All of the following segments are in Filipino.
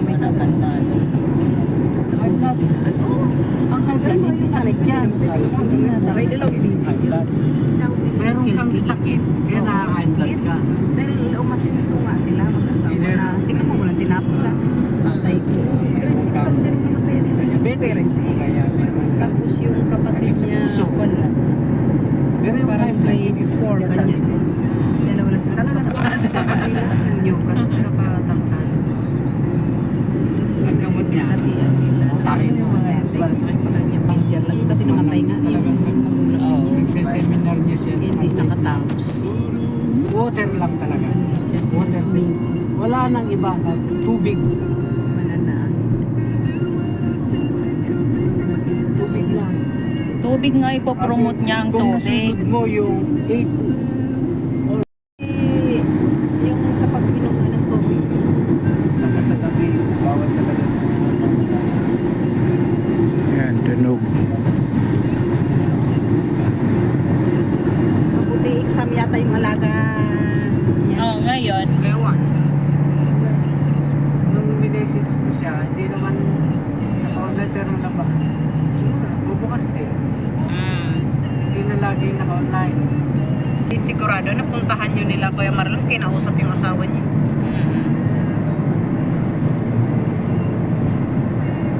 may nakantan. Hard luck. Ang hard luck dito sa dyan. Hindi na May dilaw. Meron kang sakit, kaya nakaka-hard blood ka. Dahil umasisunga sila mag-asawa Either- na. Tingnan mo, walang tinapos sa tatay ko. Pero 6 lang siya rin namatay. Diabetes. Kaya meron ka. Tapos yung kapatid Sakit sa niya, puso. wala. Pero yung Parang high blood, grade hindi four, sakit sa ganyan. amin. Dalawa na sila. Talaga nakakailan. Yung nakatangkad. Ang gamot niya. Tayo yung mga blood. Major lang kasi namatay nga. Talagang Oo. nagsiseminar niya siya sa Hindi Baptist. nakatapos. Water lang talaga. Water swimming. Wala nang iba tubig. Wala na. Tubig lang. Tubig nga ipopromote niya ang Kung tubig. nasunod mo yung 8 Eh, Yung sa pag-inom nga ng tubig. Tapos sa gabi, bawal talaga. Yan, tunog. Mabuti exam yata yung alaga niya. Oh, ngayon. Ewan. Nung minessage ko siya, hindi naman naka-online pero naba. Siguro, bubukas din. Mm. Hindi na naka-online. Sigurado na puntahan yun nila Kuya Marlon, kinausap yung asawa niya. Mm.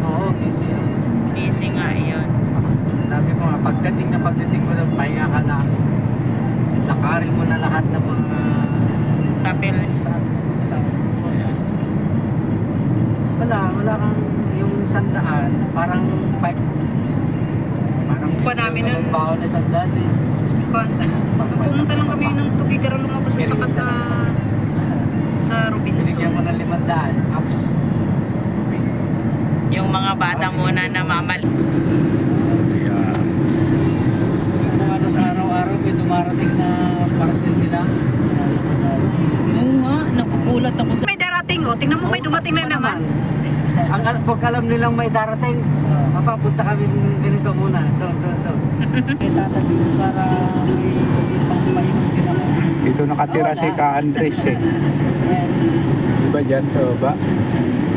Oo, busy yan. Busy nga yun. Sabi ko nga, pagdating na pagdating ko ng pahinga ka lang, lakarin mo na lahat ng mga Kapil. saan pupunta. Wala, wala kang yung sandaan, parang pipe. Parang Pa namin nun. Baon na sandaan Kung pumunta lang kami ng Tugigaro lumabas at saka sa sa Binigyan mo Robinson. ng limandaan, ups. Yung mga bata muna na mamal. Yan. Kung ano sa araw-araw, may dumarating na parcel nila. Oo nga, nagugulat ako sa... May darating oh, tingnan mo may dumating na naman. Ang al- pag alam nilang may darating, mapapunta kami ganito muna. Doon, doon, doon. May tatabi para may pangpainom din ako. Dito nakatira si Ka Andres eh. Di ba dyan sa baba?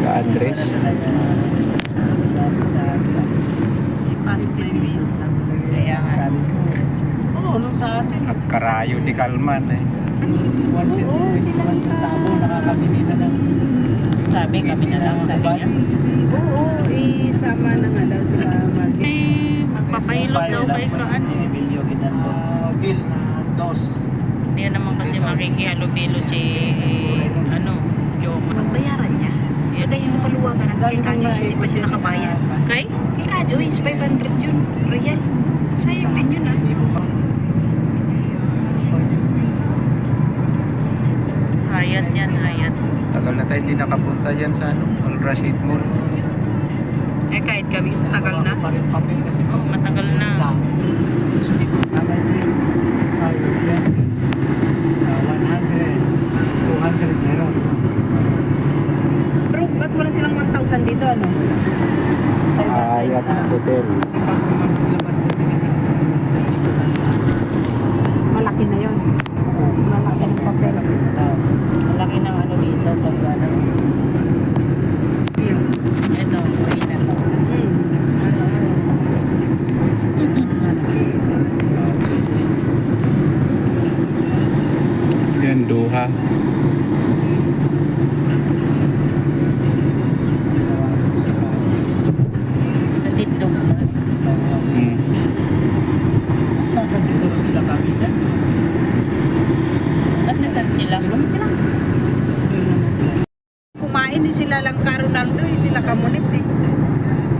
Ka Andres. Pasok na yung business na. Kaya nga. Oo, nung sa atin. Nagkarayo di Kalman eh. Once in, once in tabo, nakakabili na ng Sabi kami na lang sabi niya. Oo, isama na nga daw sila Margaret. Eh, magpapahilot daw kay Kaan. uh, bill na dos. Hindi naman kasi makikihalubilo si... Ano? Yung... Pagbayaran niya. Kagaya sa paluwagan ng kay Kajoy, hindi pa siya nakabayad. Kay? Kay Kajoy, is 500 yun. Real. Sayang din yun ah. Na tayo hindi nakapunta dyan sa ano, Al Rashid Mall. Eh kahit kami, tagal na. Pa rin papel kasi Oo, oh, matagal na. Sa hindi ko nanay ko yung sayo yan. Uh, 100, 200 meron. Pero ba't wala silang 1,000 dito ano? Ayat Hotel. Kasi pag maglabas na sila hindi ko na Malaki na yun. Malaki ng papel. Malaki ng ano dito. Pag ano. Yun. Ito, mainit. Hmm. Yan, Duha. Natindog. Hmm. Dapat siguro sila kami dyan. Ba't nasan sila? sila. Din sila lang ka Ronaldo, eh, sila kamunit eh.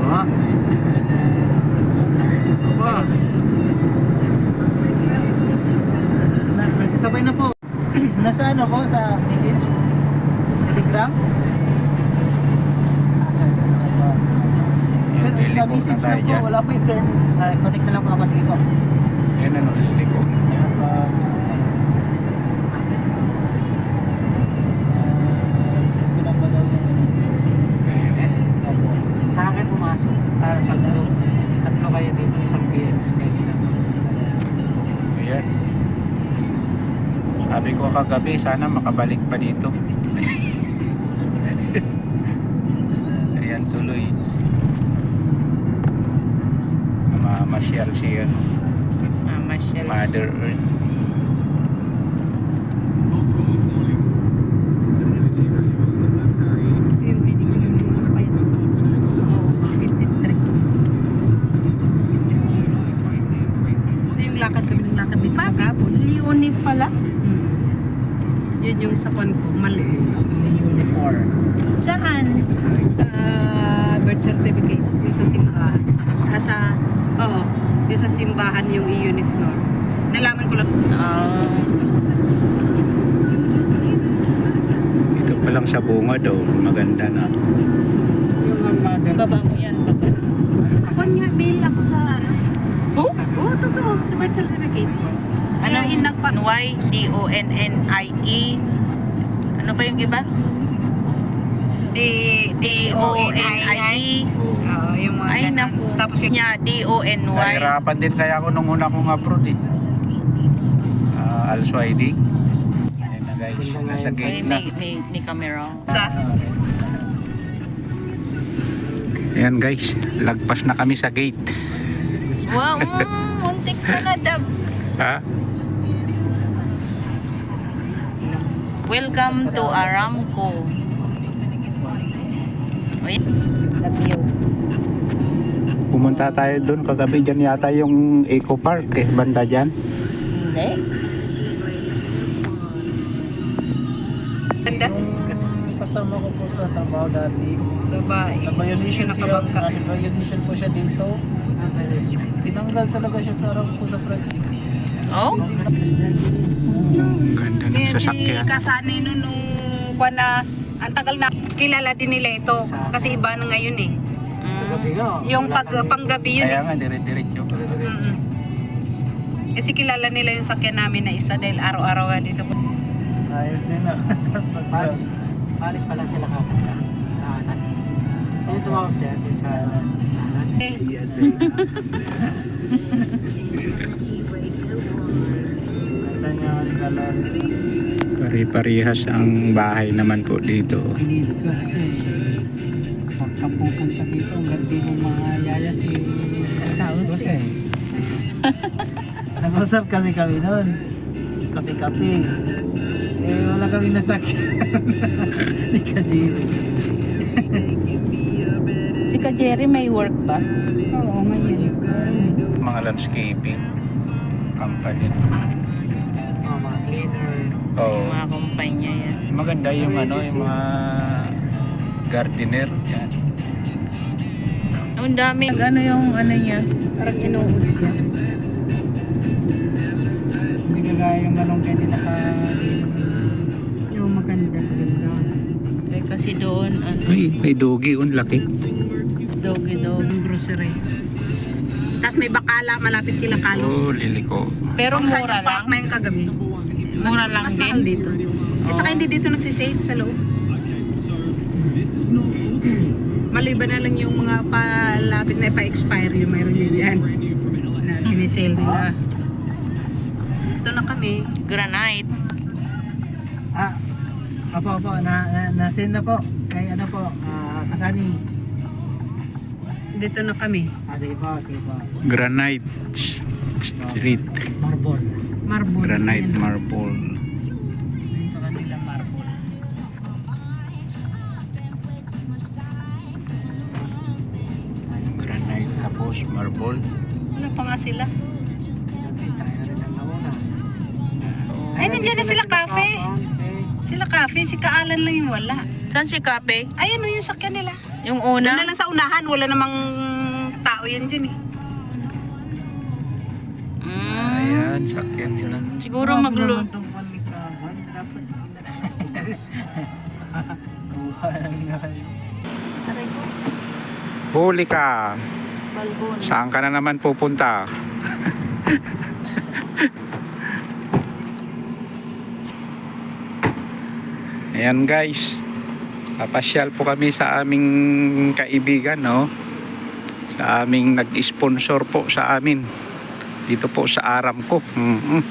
Ba? Ba? Sabay na po. Nasa ano po sa message? Telegram? Ah, sa. Yan, Pero sa na message lang po, wala po internet. Ah, connect na lang po ako. Sige po. Yan ano, liliko. Kagabi, sana makabalik pa dito. Ayan tuloy. Mamasyal si ano, Mama Shell. Mother Earth. Yung pwede ko yung mga payat. Oo, 53. Ito yung lakad kami ng lakad dito kagapon. Leonie pala. Hmm. Yun yung sa kwan ko, mali. Uniform. Saan? Sa certificate, yung sa simbahan. Ah, sa, oo, yung sa simbahan yung i-uniform. Nalaman ko lang. Ah. Ito pa lang sa bunga daw, maganda na. Yung mother. Baba mo yan. Baba. Ako nga, mail ako sa ano. Oh? Oo, totoo, sa birth certificate. Ano? Kaya yung nagpa... Y, D-O-N-N-I-E. Ano ba yung iba? D, D-O-N-I-E. Oo, yung mga Ay, ganun. naku. Tapos yung niya, D-O-N-Y. Nahirapan din kaya ako nung una kong abroad eh. Uh, Al-Swaidi. Ayan na guys, nasa May, gate na. may, may, may camera. sa... Ayan guys, lagpas na kami sa gate. Wow, mm, muntik ka na dab. Ha? Welcome to Aramco. Uy, Pumunta tayo doon kagabi dyan yata yung Eco Park eh, banda dyan. hindi. Ganda. Kas- Kasama ko po sa trabaho dati. Babae. Nabayonation Siya. Nabayonation po siya dito. Tinanggal talaga siya sa arang ko sa project. Oh? Ganda ng sasakyan. Kasani nun nung kwan na ang tagal na kilala din nila ito kasi iba na ngayon eh. Mm. Yung pag panggabi yun Kaya eh. nga, dire-diretso. Mm-mm. Kasi kilala nila yung sakyan namin na isa dahil araw-araw nga dito. Ayos din ako. Paris. Paris pa lang sila kapunta. Naanan. Sino tumawag siya? Si sa Naanan. Eh, Kanta niya ang kalan. Pari-parihas ang bahay naman po dito. Ko kasi pagkapukan ka dito, ang ganda mo mga yaya si Taos eh. Nag-usap kasi kami noon. Kape-kape. Eh, wala kami nasakyan. Ni Kajiri. Si Ka Jerry may work ba? oo, ngayon. Mga landscaping company. Oh, cleaner. Oh, Yung mga kumpanya yan. maganda yung ano, yung mga gardener. Yan. Ang dami. Ano yung ano niya? Parang inuud siya. Hindi kagaya yung ganong pwede naka Yung maganda. Ganda. Eh, kasi doon, ano, Ay, may dogi, un laki. doggy dog. Yung grocery. Tapos may bakala malapit kila Kalos. Oh, liliko. Pero Kung saan mura yung park lang. na yung kagabi. Mura lang Mas din. mahal dito. At saka hindi dito nagsisale sa loob. Maliban na lang yung mga palapit na pa-expire yung mayroon din dyan. Na sinisale nila. Ito na kami. Granite. Ah, apo, apo. Na, na, na-send na po. Kay ano po, ah, Kasani. Dito na kami. Ah, sige po, sige po. Granite Street. marble. Marble. Granite Ayan. marble. Ayan sa kanila marble. Granite tapos marble. Wala pa nga sila. Ay, nandiyan na sila cafe. Sila cafe, si Kaalan lang yung wala. Saan si Kape? Ayun o yung sakyan nila. Yung Doon na una? lang sa unahan, wala namang tao yan dyan eh. Ayan, sakyan nila. siguro maglo... Huli ka. Balbon. Saan ka na naman pupunta? Ayan guys. Papasyal po kami sa aming kaibigan, no? Sa aming nag-sponsor po sa amin dito po sa Aramco mm -hmm.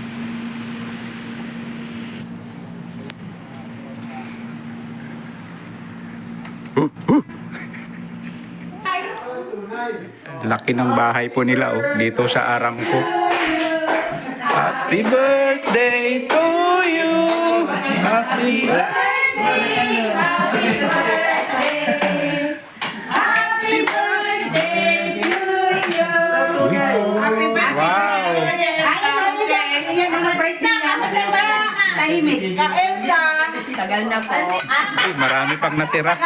laki ng bahay po nila oh, dito sa Aramco Happy birthday to you. Happy birthday Happy birthday. Tahimik. Ka Elsa. Tagal na po. Marami pang natira.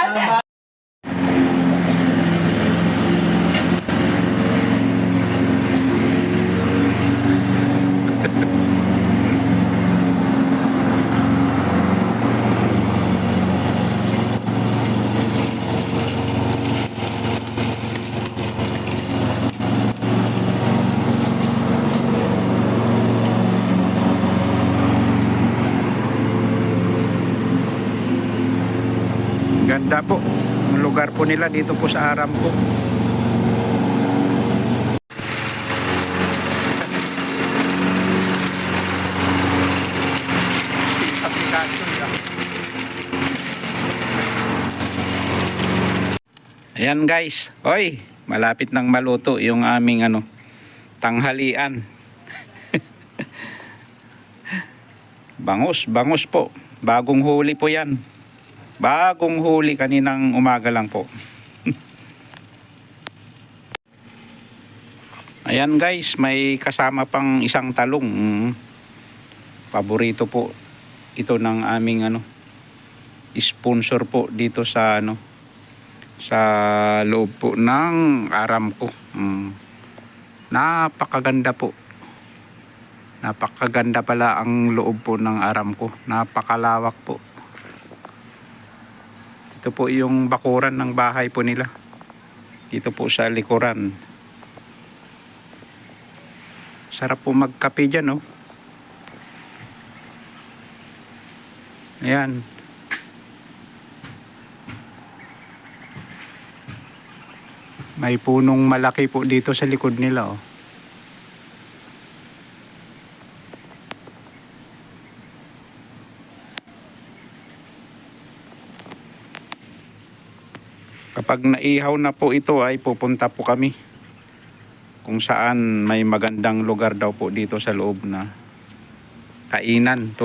Ganda po. Ang lugar po nila dito po sa. Application lang. Ayan guys. Oy, malapit nang maluto yung aming ano tanghalian. bangus, bangus po. Bagong huli po 'yan. Bagong huli kaninang umaga lang po. Ayan guys, may kasama pang isang talong. Paborito po ito ng aming ano sponsor po dito sa ano sa loob po ng Aramco. Mm. Napakaganda po. Napakaganda pala ang loob po ng Aramco. Napakalawak po. Ito po yung bakuran ng bahay po nila. Dito po sa likuran. Sarap po magkape dyan, oh. Ayan. May punong malaki po dito sa likod nila, oh. Kapag naihaw na po ito ay pupunta po kami kung saan may magandang lugar daw po dito sa loob na kainan.